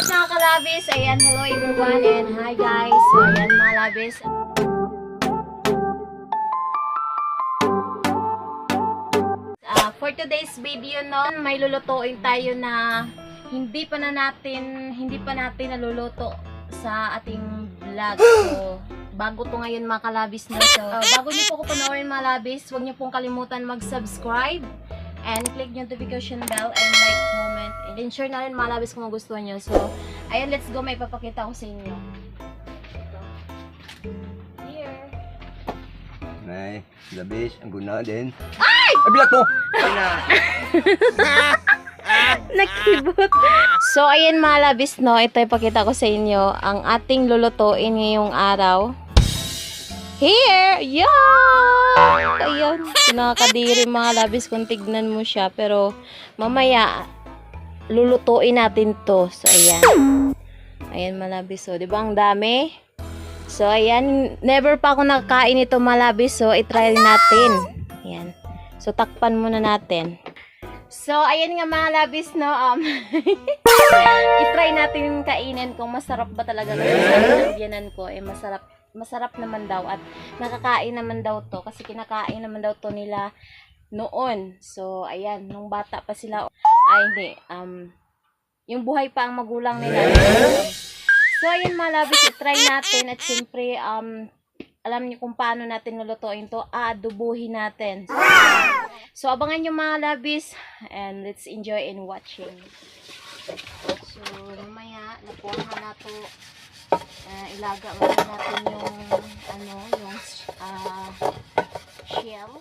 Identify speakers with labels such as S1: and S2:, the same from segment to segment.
S1: lahat mga kalabis. Ayan, hello everyone and hi guys. So, ayan mga labis. Ah, for today's video no, may lulutuin tayo na hindi pa na natin, hindi pa natin naluluto sa ating vlog. So, bago to ngayon mga kalabis na. So, ah, bago niyo po ko panoorin mga labis, huwag niyo pong kalimutan mag-subscribe and click yung notification bell and like, comment, and ensure na rin mga labis kung magustuhan nyo. So, ayan, let's go. May papakita ko sa inyo. Here.
S2: Nay, labis, ang guna din. Ay! Ay, bilat mo! Ay na!
S1: Nakibot. So, ayan mga labis, no? Ito ipakita ko sa inyo. Ang ating lulutuin ngayong araw. Here! Yeah! Ayan. Nakakadiri mga labis kung tignan mo siya. Pero, mamaya, lulutuin natin to. So, ayan. Ayan mga labis. So, di ba ang dami? So, ayan. Never pa ako nakakain ito mga labis. So, itry natin. Ayan. So, takpan muna natin. So, ayan nga mga labis, no? Um, itry natin kainin kung masarap ba talaga kasi sa ko, eh masarap, masarap naman daw at nakakain naman daw to kasi kinakain naman daw to nila noon. So, ayan, nung bata pa sila, ay hindi, um, yung buhay pa ang magulang nila. So, ayan mga labis, itry natin at siyempre, um, alam niyo kung paano natin lulutuin to, aadubuhin natin. So, So, abangan nyo mga labis and let's enjoy in watching. So, mamaya, nakuha na to. Uh, ilaga muna natin yung, ano, yung uh, shell.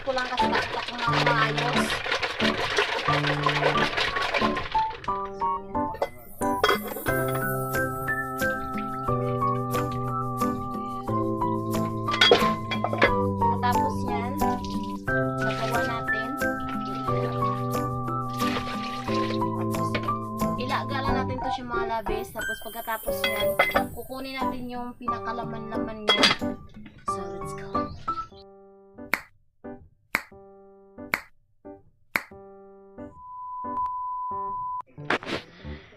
S1: Ko lang kasi nakita ko mga maayos. Tapos yan, Nagawa natin. Tapos, ilaga lang natin to siya mga labis. Tapos pagkatapos yan, kukunin natin yung pinakalaman-laman niya.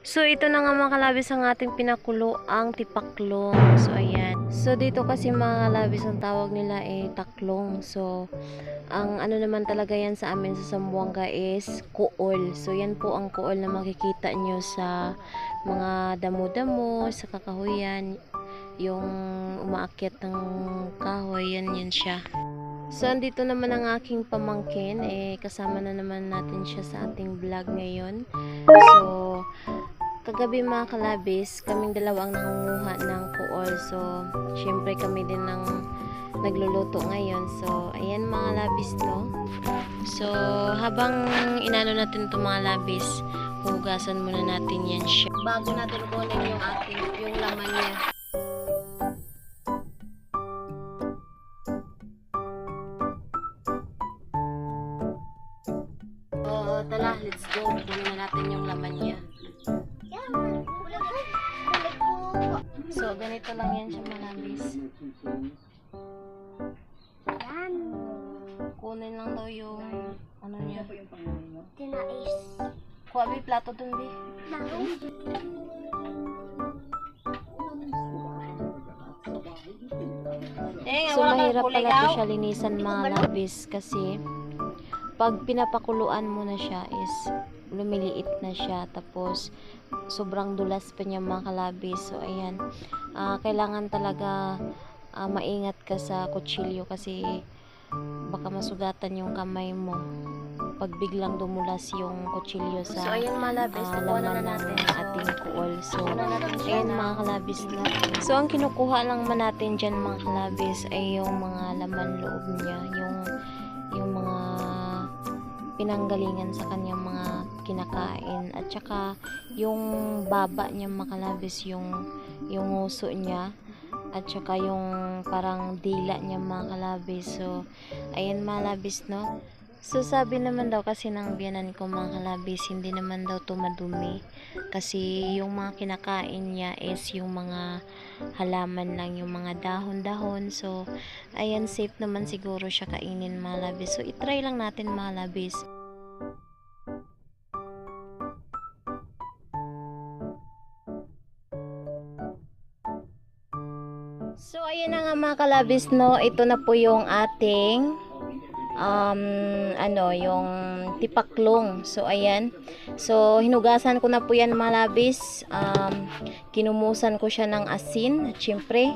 S1: So, ito na nga mga kalabis ang ating pinakulo ang tipaklong. So, ayan. So, dito kasi mga kalabis ang tawag nila ay taklong. So, ang ano naman talaga yan sa amin sa Zamboanga is kuol. So, yan po ang kuol na makikita nyo sa mga damo-damo, sa kakahuyan. Yung umaakyat ng kahoy, yan yan siya. So, andito naman ang aking pamangkin. Eh, kasama na naman natin siya sa ating vlog ngayon. So, kagabi mga kalabis, kaming dalawa ang nangunguha ng kuol. So, syempre kami din ang nagluluto ngayon. So, ayan mga labis to. So, habang inano natin to mga labis, hugasan muna natin yan siya. Bago natin kunin yung ating, yung laman niya. Kunin lang daw yung, ano niya.
S3: Tinais.
S1: Kuha, bi, plato dun, bi. So, mahirap pala to siya linisan mga labis kasi pag pinapakuluan mo na siya is lumiliit na siya tapos sobrang dulas pa niya mga kalabis so ayan Ah, kailangan talaga ah, maingat ka sa kutsilyo kasi baka masugatan yung kamay mo pag biglang dumulas yung kutsilyo sa
S3: So, ayan mga labis,
S1: ah,
S3: na
S1: laman
S3: na natin.
S1: ng ating kuol. So,
S3: na-
S1: mga kalabis na. So, ang kinukuha lang man natin dyan mga kalabis ay yung mga laman loob niya. Yung, yung mga pinanggalingan sa kanyang mga kinakain. At saka yung baba niya makalabis yung yung nguso niya at saka yung parang dila niya makalabis. So, ayan malabis no. So sabi naman daw kasi ng biyanan ko mga kalabis, hindi naman daw to madumi. Kasi yung mga kinakain niya is yung mga halaman lang, yung mga dahon-dahon. So, ayan safe naman siguro siya kainin mga labis. So, itry lang natin mga labis. Mga kalabis, no. Ito na po yung ating um, ano, yung tipaklong. So, ayan. So, hinugasan ko na po yan mga labis. Um, kinumusan ko siya ng asin. At syempre,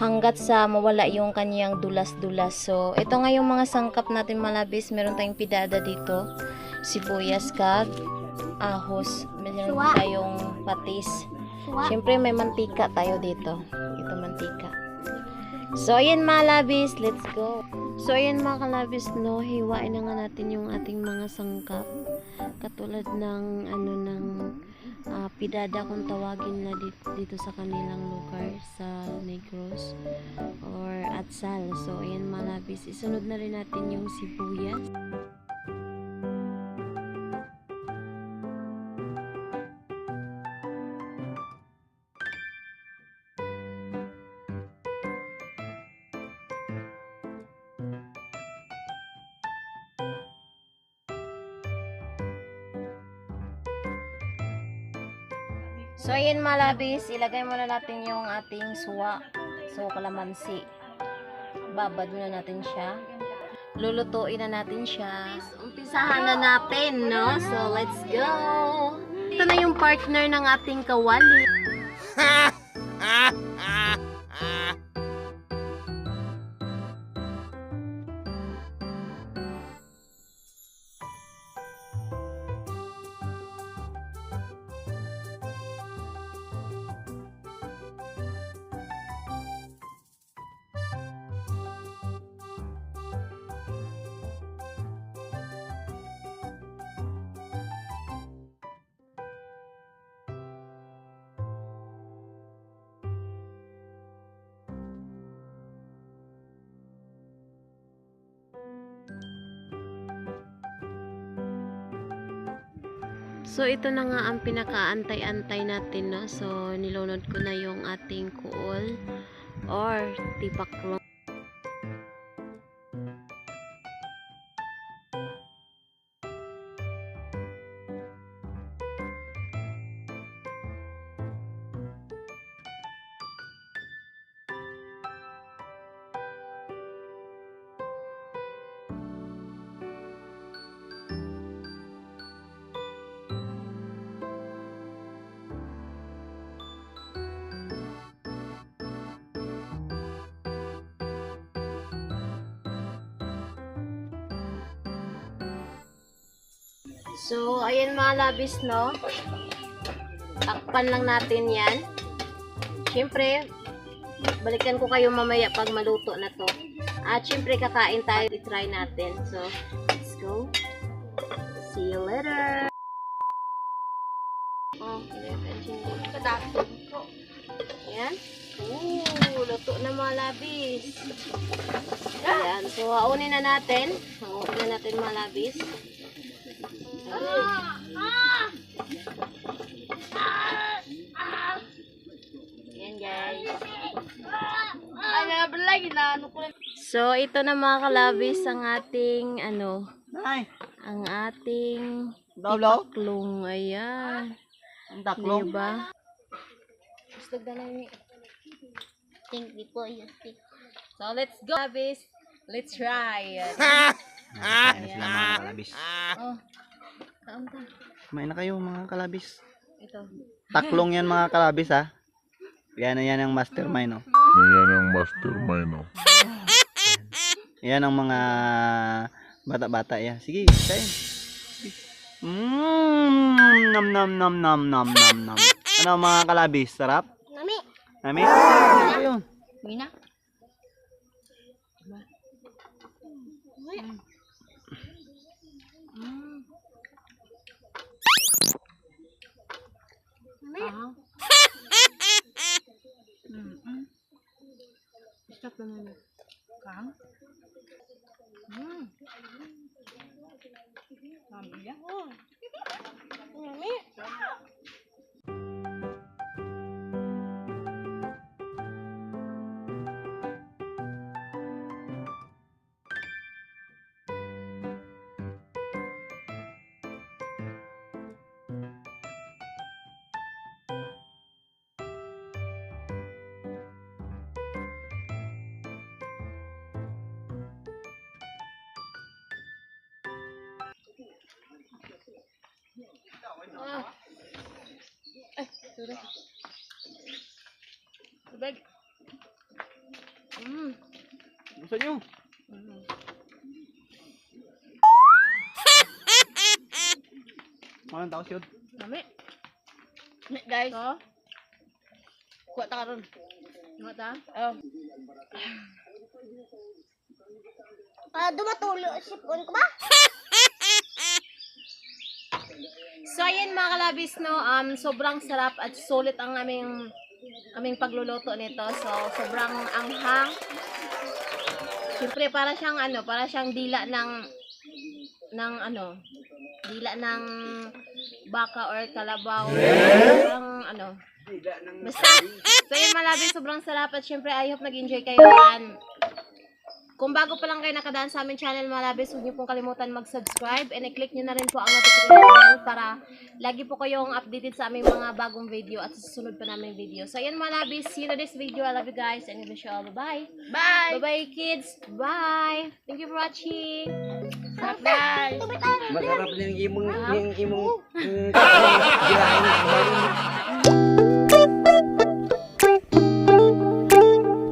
S1: hanggat sa mawala yung kanyang dulas-dulas. So, ito nga yung mga sangkap natin mga labis. Meron tayong pidada dito. Sibuyas, kag, ahos. Meron tayong patis. Siyempre, may mantika tayo dito. Ito mantika. So, ayan mga labis. Let's go. So, ayan mga kalabis, no. Hiwain na nga natin yung ating mga sangkap. Katulad ng, ano, ng ah, pidada kung tawagin na dito, dito sa kanilang lugar sa Negros or Atsal. So, ayan mga labis. Isunod na rin natin yung sibuyas. So, ayan mga labis, ilagay muna natin yung ating suwa. So, kalamansi. Babad muna natin siya. Lulutuin na natin siya. Umpisahan na natin, no? So, let's go! Ito na yung partner ng ating kawali. So, ito na nga ang pinakaantay-antay natin, no? So, nilunod ko na yung ating kuol or tipaklong. So, ayan mga labis, no? Takpan lang natin yan. Siyempre, balikan ko kayo mamaya pag maluto na to. At siyempre, kakain tayo. I-try natin. So, let's go. See you later. Oh, Ayan. Ooh, luto na mga labis. Ayan. So, haunin na natin. Haunin na natin mga labis. Ayan guys. So, ito na mga kalabis ang ating, ano,
S2: Nay,
S1: ang ating
S2: Dawlaw?
S1: tipaklong. Ayan.
S2: ang taklong.
S1: Diba? Na lang Think before you speak. So, let's go, kalabis. Let's try.
S2: Ano sila mga kalabis?
S1: Oh. Kaon ka.
S4: Kumain na kayo mga kalabis.
S1: Ito.
S4: Taklong yan mga kalabis ha. Yan na yan ang mastermind no.
S5: Yan ang mastermind, no?
S4: Yan ang mga bata-bata yan. Sige, kain. Mmm, nam nam nam nam nam nam nam. Ano mga kalabis? Sarap?
S3: Amin?
S4: Mina? Stop na
S1: muna. Kang? Mmm. Mami, yan. Oh. Tubig. Mm.
S4: Gusto nyo? Walang tao siyod.
S1: Dami.
S6: Guys,
S1: So,
S6: kuha ta karon.
S1: mga ta?
S6: Oh.
S3: Ah, dumatulo. Sipon ko ba?
S1: So, ayan mga kalabis, no, um, sobrang sarap at sulit ang aming aming pagluluto nito. So, sobrang anghang. Siyempre, para siyang ano, para siyang dila ng ng ano, dila ng baka or kalabaw. Sobrang ano, Basta, so yun malabi, sobrang sarap at syempre I hope nag-enjoy kayo yan. Kung bago pa lang kayo nakadaan sa aming channel Malabis, huwag niyo pong kalimutan mag-subscribe and i-click niyo na rin po ang notification bell para lagi po kayong updated sa aming mga bagong video at sa susunod pa namin video. So ayan Malabis, see you in this video. I love you guys and I wish you all bye-bye.
S6: Bye.
S1: Bye-bye kids. Bye. Thank you for watching.
S6: Bye.
S2: Masarap din yung imong, yung imong, mm,